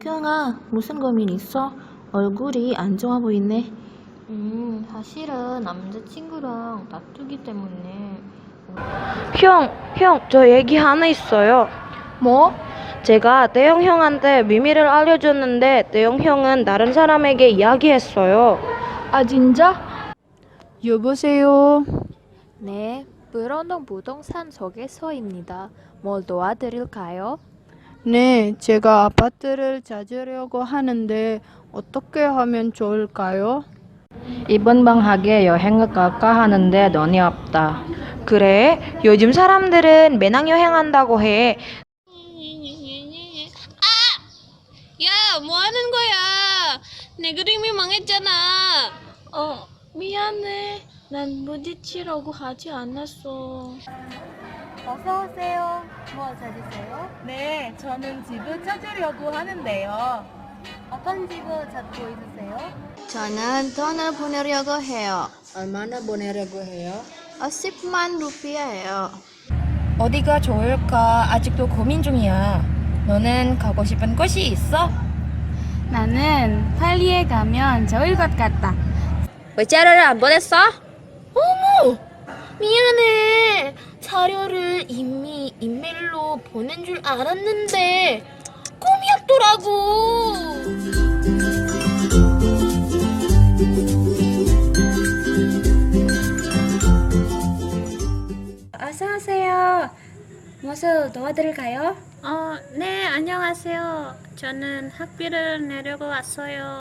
경아, 무슨 고민 있어? 얼굴이 안 좋아 보이네. 음, 사실은 남자친구랑 다투기 때문에. 형, 형, 저 얘기 하나 있어요. 뭐? 제가 대영 형한테 비밀을 알려줬는데 대영 형은 다른 사람에게 이야기했어요. 아, 진짜? 여보세요. 네, 불어동 부동산 소개서입니다. 뭘 도와드릴까요? 네, 제가 아파트를 찾으려고 하는데 어떻게 하면 좋을까요? 이번 방학에 여행을 갈까 하는데 돈이 없다. 그래? 요즘 사람들은 매낭 여행한다고 해. 야, 뭐 하는 거야? 내 그림이 망했잖아. 어, 미안해. 난 부딪히려고 하지 않았어. 어서 오세요. 뭐 찾으세요? 네, 저는 집을 찾으려고 하는데요. 어떤 집을 찾고 있으세요? 저는 돈을 보내려고 해요. 얼마나 보내려고 해요? 어, 10만 루피아예요. 어디가 좋을까 아직도 고민 중이야. 너는 가고 싶은 곳이 있어? 나는 팔리에 가면 좋을 것 같다. 왜 자료를 안 보냈어? 미안해. 자료를 이미 이메일로 보낸 줄 알았는데 꿈이었더라고. 어서 오세요. 무엇을 도와드릴까요? 어, 네, 안녕하세요. 저는 학비를 내려고 왔어요.